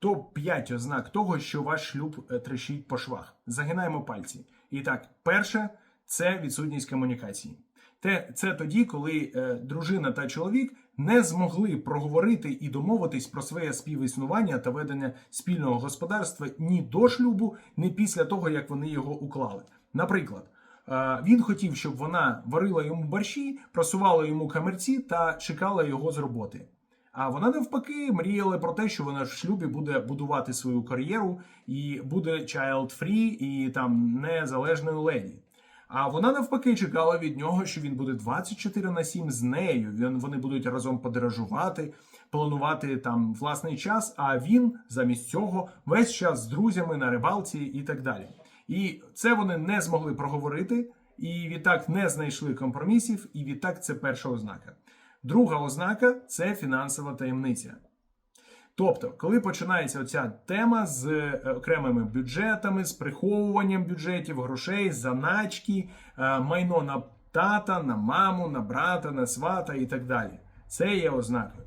топ-5 ознак того, що ваш шлюб е, трещить по швах. Загинаємо пальці. І так, перше це відсутність комунікації. Те, це тоді, коли е, дружина та чоловік не змогли проговорити і домовитись про своє співіснування та ведення спільного господарства ні до шлюбу, ні після того, як вони його уклали. Наприклад, е, він хотів, щоб вона варила йому борщі, просувала йому камерці та чекала його з роботи. А вона навпаки мріяла про те, що вона в шлюбі буде будувати свою кар'єру і буде child-free і там незалежною леді. А вона навпаки чекала від нього, що він буде 24 на 7 з нею. Вони будуть разом подорожувати, планувати там власний час. А він замість цього весь час з друзями на рибалці і так далі. І це вони не змогли проговорити, і відтак не знайшли компромісів. І відтак це перша ознака. Друга ознака це фінансова таємниця. Тобто, коли починається оця тема з е, окремими бюджетами, з приховуванням бюджетів, грошей, заначки, е, майно на тата, на маму, на брата, на свата і так далі. Це є ознакою.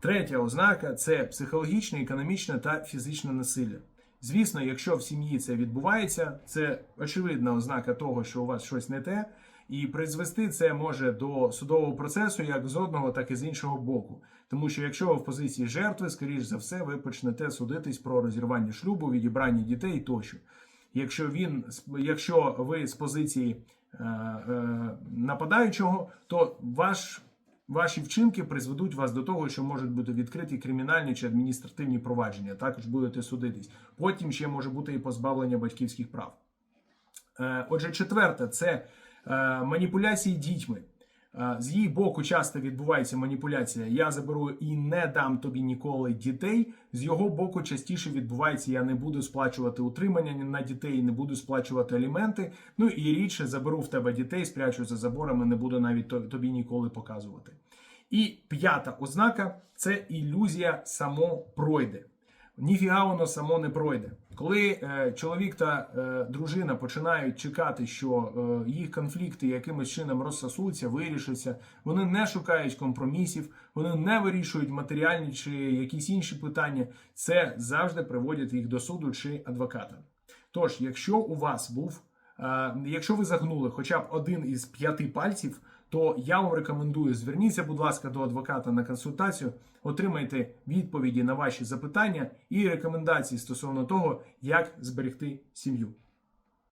Третя ознака це психологічне, економічне та фізичне насилля. Звісно, якщо в сім'ї це відбувається, це очевидна ознака того, що у вас щось не те, і призвести це може до судового процесу як з одного, так і з іншого боку. Тому що якщо ви в позиції жертви, скоріш за все, ви почнете судитись про розірвання шлюбу, відібрання дітей тощо. Якщо він, якщо ви з позиції е, е, нападаючого, то ваш Ваші вчинки призведуть вас до того, що можуть бути відкриті кримінальні чи адміністративні провадження. Також будете судитись. Потім ще може бути і позбавлення батьківських прав. Е, Отже, четверте це маніпуляції дітьми. Е, З її боку часто відбувається маніпуляція. Я заберу і не дам тобі ніколи дітей. З його боку частіше відбувається, я не буду сплачувати утримання на дітей, не буду сплачувати аліменти. Ну і рідше заберу в тебе дітей, спрячу за заборами, не буду навіть тобі ніколи показувати. І п'ята ознака це ілюзія само пройде. Ніфіга воно само не пройде. Коли е, чоловік та е, дружина починають чекати, що е, їх конфлікти якимось чином розсосуться, вирішаться, вони не шукають компромісів, вони не вирішують матеріальні чи якісь інші питання, це завжди приводить їх до суду чи адвоката. Тож, якщо у вас був, е, якщо ви загнули хоча б один із п'яти пальців, то я вам рекомендую зверніться, будь ласка, до адвоката на консультацію, отримайте відповіді на ваші запитання і рекомендації стосовно того, як зберегти сім'ю.